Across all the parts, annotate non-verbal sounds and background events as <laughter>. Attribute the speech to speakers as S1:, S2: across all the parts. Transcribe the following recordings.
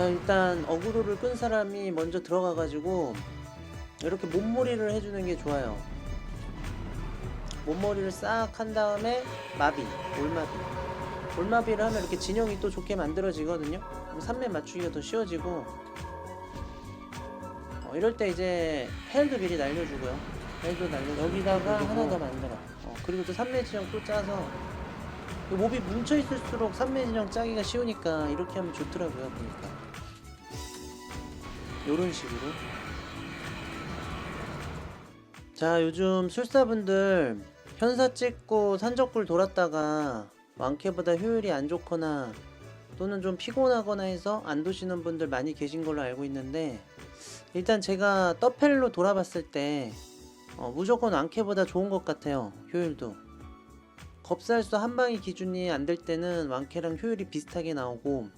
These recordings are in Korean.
S1: 자 일단 어그로를 끈 사람이 먼저 들어가가지고 이렇게 몸머리를 해주는 게 좋아요. 몸머리를 싹 한 다음에 마비, 올마비. 올마비를 하면 이렇게 진영이 또 좋게 만들어지거든요. 그럼 산매 맞추기가 더 쉬워지고 어, 이럴 때 이제 헬도 미리 날려주고요. 헬도 날려 여기다가 하나 더 만들어. 어, 그리고 또 산매 진영 또 짜서 이 몹이 뭉쳐 있을수록 산매 진영 짜기가 쉬우니까 이렇게 하면 좋더라고요. 보니까 요런 식으로. 자 요즘 술사분들 현사 찍고 산적굴 돌았다가 왕캐보다 효율이 안 좋거나 또는 좀 피곤하거나 해서 안 도시는 분들 많이 계신 걸로 알고 있는데 일단 제가 떡펠로 돌아봤을 때 어, 무조건 왕캐보다 좋은 것 같아요 효율도 겁살수 한 방이 기준이 안 될 때는 왕캐랑 효율이 비슷하게 나오고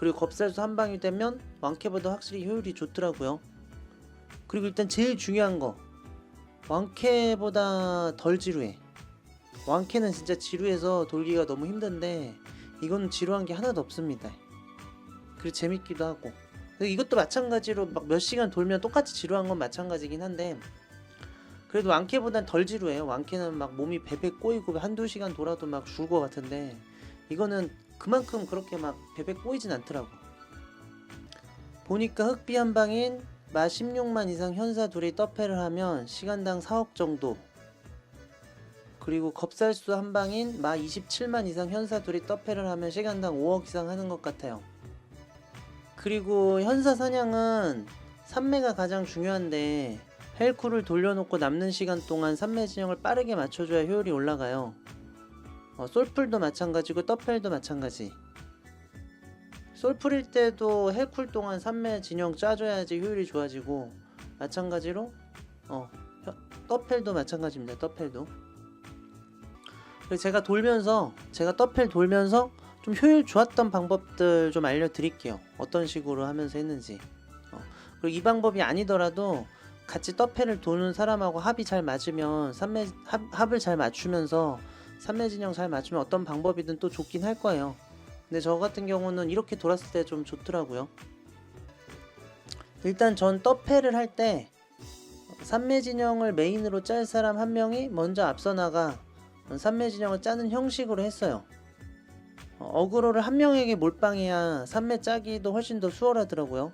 S1: 그리고 겁살수 한 방이 되면 왕캐보다 확실히 효율이 좋더라고요 그리고 일단 제일 중요한 거 왕캐보다 덜 지루해. 왕캐는 진짜 지루해서 돌기가 너무 힘든데 이거는 지루한 게 하나도 없습니다. 그리고 재밌기도 하고. 이것도 마찬가지로 막 몇 시간 돌면 똑같이 지루한 건 마찬가지긴 한데 그래도 왕캐보단 덜 지루해요. 왕캐는 막 몸이 베베 꼬이고 한두 시간 돌아도 막 죽을 것 같은데 이거는 그만큼 그렇게 막 베베 꼬이진 않더라고. 보니까 흑비 한 방인 마 16만 이상 현사 둘이 떡패를 하면 시간당 4억 정도. 그리고 겁살수 한 방인 마 27만 이상 현사 둘이 떡패를 하면 시간당 5억 이상 하는 것 같아요. 그리고 현사 사냥은 산매가 가장 중요한데 헬쿠를 돌려놓고 남는 시간 동안 산매 진영을 빠르게 맞춰줘야 효율이 올라가요 어, 솔풀도 마찬가지고 떡펠도 마찬가지. 솔풀일 때도 헬쿨 동안 3매 진영 짜줘야지 효율이 좋아지고 마찬가지로 어 혀- 떡펠도 마찬가지입니다 그래서 제가 돌면서 제가 떡펠 돌면서 좀 효율 좋았던 방법들 좀 알려드릴게요. 어떤 식으로 하면서 했는지. 어, 그리고 이 방법이 아니더라도 같이 떡펠을 도는 사람하고 합이 잘 맞으면 3매 합, 합을 잘 맞추면서 3매 진영 잘 맞추면 어떤 방법이든 또 좋긴 할 거예요 근데 저 같은 경우는 이렇게 돌았을 때 좀 좋더라고요. 일단 전 떡패를 할때 삼매 진영을 메인으로 짤 사람 한 명이 먼저 앞서 나가 삼매 진영을 짜는 형식으로 했어요. 어, 어그로를 한 명에게 몰빵해야 삼매 짜기도 훨씬 더 수월하더라고요.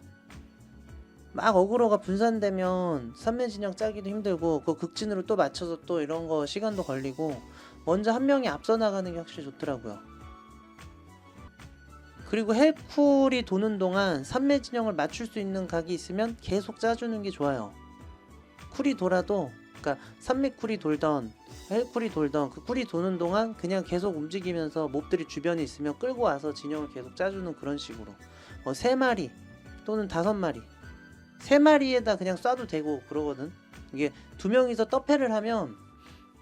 S1: 막 어그로가 분산되면 삼매 진영 짜기도 힘들고 그 극진으로 또 맞춰서 또 이런 거 시간도 걸리고 먼저 한 명이 앞서 나가는 게 확실히 좋더라고요. 그리고 헬쿨이 도는 동안 3매 진영을 맞출 수 있는 각이 있으면 계속 짜주는 게 좋아요. 쿨이 돌아도, 그러니까 3매 쿨이 돌던, 헬쿨이 돌던 그 쿨이 도는 동안 그냥 계속 움직이면서 몹들이 주변에 있으면 끌고 와서 진영을 계속 짜주는 그런 식으로. 뭐 3마리 또는 5마리. 3마리에다 그냥 쏴도 되고 그러거든. 이게 두 명이서 떡패를 하면,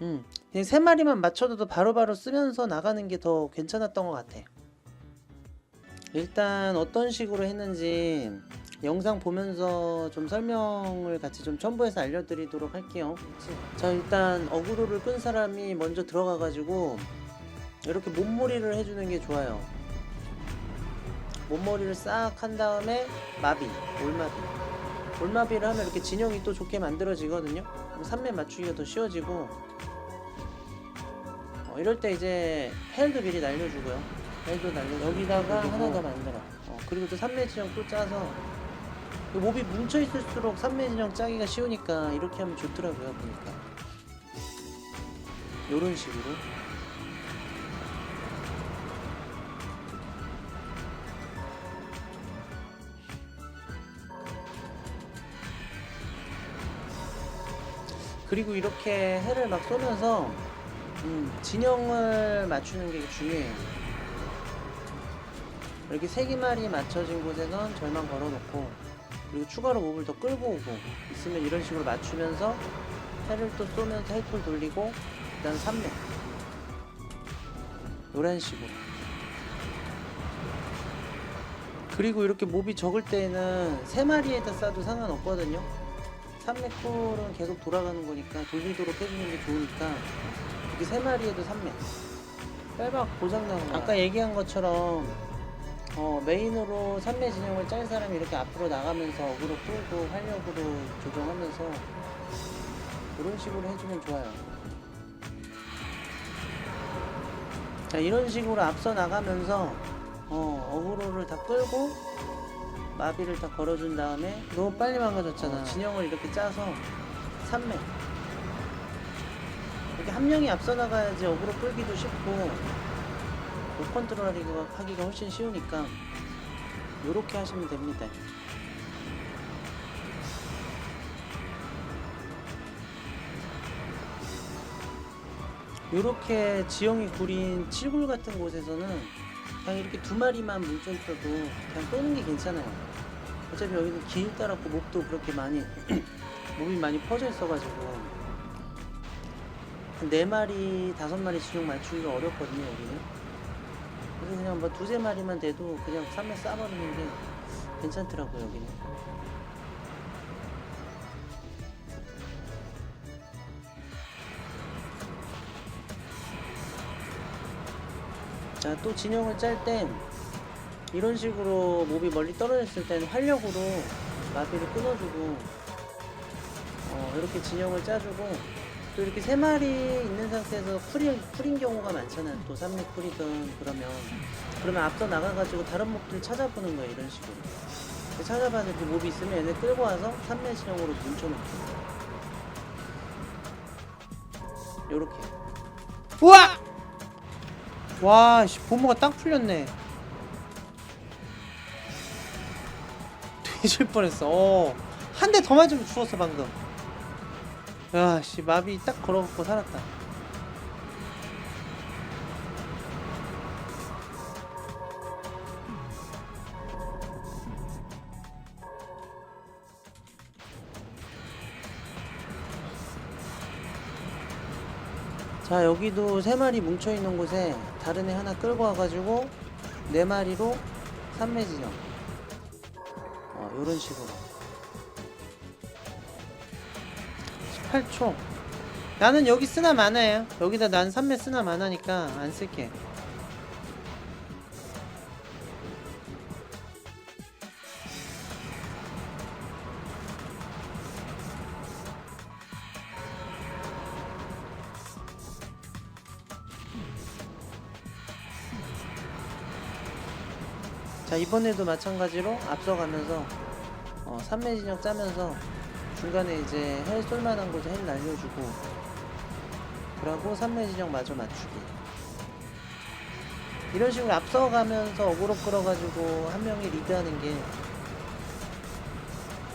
S1: 음, 그냥 3마리만 맞춰도 바로바로 쓰면서 나가는 게 더 괜찮았던 것 같아. 일단 어떤 식으로 했는지 영상 보면서 좀 설명을 같이 좀 첨부해서 알려드리도록 할게요. 자 일단 어그로를 끈 사람이 먼저 들어가가지고 이렇게 몸머리를 해주는 게 좋아요. 몸머리를 싹 한 다음에 마비, 올마비. 올마비를 하면 이렇게 진영이 또 좋게 만들어지거든요. 그럼 산매 맞추기가 더 쉬워지고 어, 이럴 때 이제 헬도 미리 날려주고요. 헬도 날려 여기다가 하나 더 만들어. 어, 그리고 또 삼매 진영 또 짜서 이 몹이 뭉쳐 있을수록 삼매 진영 짜기가 쉬우니까 이렇게 하면 좋더라고요. 보니까 요런 식으로. 그리고 이렇게 해를 막 쏘면서 음, 진영을 맞추는 게 중요해요. 이렇게 세기말이 맞춰진 곳에선 절만 걸어놓고 그리고 추가로 몹을 더 끌고 오고 있으면 이런 식으로 맞추면서 해를 또 쏘면서 헬풀 돌리고 일단 3렙 이런 식으로. 그리고 이렇게 몹이 적을 때에는 3마리에다 쏴도 상관없거든요 3렙 쿨은 계속 돌아가는 거니까 돌리도록 해주는 게 좋으니까 이렇게 3마리에도 3렙 빼박 고장나는 거야 아까 얘기한 것처럼 어, 메인으로 3매 진영을 짤 사람이 이렇게 앞으로 나가면서 어그로 끌고 활력으로 조정하면서 이런 식으로 해주면 좋아요. 자 이런 식으로 앞서 나가면서 어, 어그로를 다 끌고 마비를 다 걸어준 다음에 너무 빨리 망가졌잖아. 진영을 이렇게 짜서 3매 이렇게 한 명이 앞서 나가야지 어그로 끌기도 쉽고 못 컨트롤 하기가, 하기가 훨씬 쉬우니까 요렇게 하시면 됩니다. 요렇게 지형이 구린 칠굴 같은 곳에서는 그냥 이렇게 두 마리만 뭉쳐 있어도 그냥 떠는 게 괜찮아요. 어차피 여기는 길 따랐고 목도 그렇게 많이 <clears throat> 몸이 많이 퍼져 있어가지고 한네 마리 다섯 마리 진영 맞추기가 어렵거든요 여기는. 그래서 그냥 뭐 두세 마리만 돼도 그냥 삼에 싸버리는 게 괜찮더라고요 여기는. 자, 또 진영을 짤땐 이런 식으로 몹이 멀리 떨어졌을 때는 활력으로 마비를 끊어주고 어, 이렇게 진영을 짜주고 또 이렇게 세 마리 있는 상태에서 쿨인, 쿨인 경우가 많잖아요. 또 삼립 쿨이든 그러면 그러면 앞서 나가가지고 다른 몹들 찾아보는 거예요. 이런 식으로 찾아봐서 그 몹이 있으면 얘네 끌고 와서 삼매 진영으로 뭉쳐놓고 요렇게 우와! 와, 씨, 보모가 딱 풀렸네. 뒤질 뻔했어. 어, 한 대 더 맞으면 죽었어 방금. 야, 씨, 마비 딱 걸어갖고 살았다. 자 여기도 세 마리 뭉쳐 있는 곳에 다른 애 하나 끌고 와가지고 네 마리로 삼매 진영 어 요런 식으로. 18초. 나는 여기 쓰나 많아요. 여기다 난 삼매 쓰나 많으니까 안 쓸게. 자 이번에도 마찬가지로 앞서가면서 어, 3매 진영 짜면서 중간에 이제 헬 쏠만한 곳에 헬 날려주고 그러고 3매 진영 마저 맞추기. 이런 식으로 앞서가면서 어그로 끌어가지고 한 명이 리드하는 게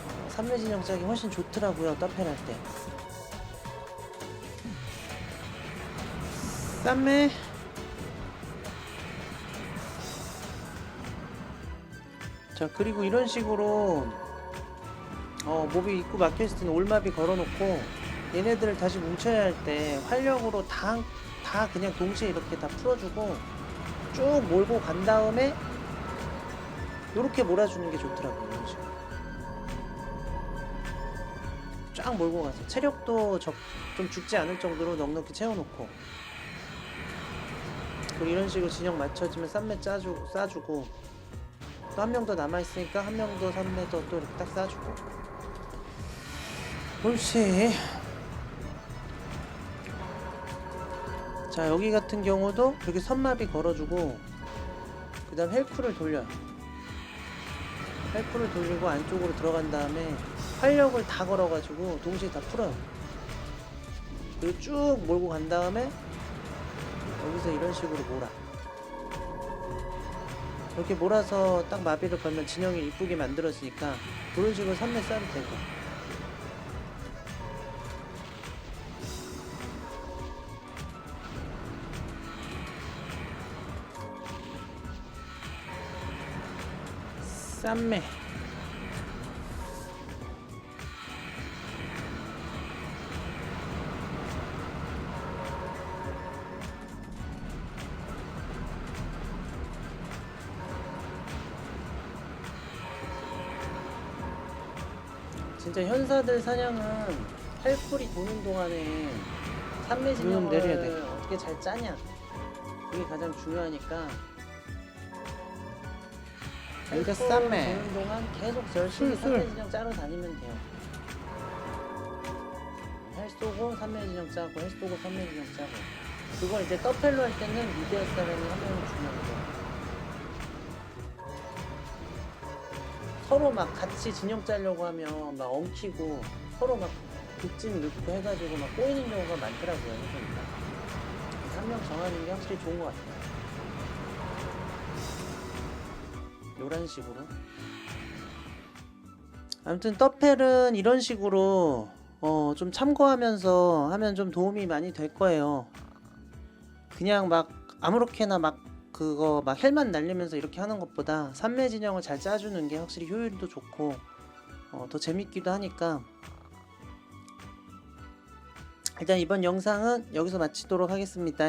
S1: 어, 3매 진영 짜기 훨씬 좋더라고요 더펠할 때. 3매. 자 그리고 이런 식으로 어 몹이 입구 막혀있을 때는 올마비 걸어놓고 얘네들을 다시 뭉쳐야 할 때 활력으로 다, 다 그냥 동시에 이렇게 다 풀어주고 쭉 몰고 간 다음에 이렇게 몰아주는 게 좋더라고요 쫙 몰고 가서 체력도 적, 좀 죽지 않을 정도로 넉넉히 채워놓고 그리고 이런 식으로 진영 맞춰지면 쌈매 짜주고 싸주고 또 한 명 더 남아있으니까 한 명더 3매 더또 이렇게 딱 싸주고 옳지. 자 여기 같은 경우도 이렇게 선마비 걸어주고 그 다음 헬크를 돌려요. 헬크를 돌리고 안쪽으로 들어간 다음에 활력을 다 걸어가지고 동시에 다 풀어요. 그리고 쭉 몰고 간 다음에 여기서 이런 식으로 몰아. 이렇게 몰아서 딱 마비를 걸면 진영이 이쁘게 만들어지니까 그런 식으로 3매 싸도 되고 쌈매 진짜 현사들 사냥은 헬풀이 도는 동안에 산매 진영을
S2: 내려야 돼.
S1: 어떻게 잘 짜냐 그게 가장 중요하니까 이렇게
S2: 쌈매.
S1: 보는 동안 계속 열심히
S2: 술, 술.
S1: 3매 진영 짜러 다니면 돼요. 헬 쏘고 3매 진영 짜고 헬 쏘고 3매 진영 짜고 그걸 이제 더펠로 할 때는 미디어 사람이 한 명을 주면 돼요. 서로 막 같이 진영 짜려고 하면 막 엉키고 서로 막 극진 넣고 해가지고 막 꼬이는 경우가 많더라고요. 그러니까 한명 정하는 게 확실히 좋은 것 같아요. 요런 식으로. 아무튼 떠펠은 이런 식으로 어, 좀 참고하면서 하면 좀 도움이 많이 될 거예요. 그냥 막 아무렇게나 막 그거 막 헬만 날리면서 이렇게 하는 것보다 산매 진영을 잘 짜주는 게 확실히 효율도 좋고 어, 더 재밌기도 하니까 일단 이번 영상은 여기서 마치도록 하겠습니다.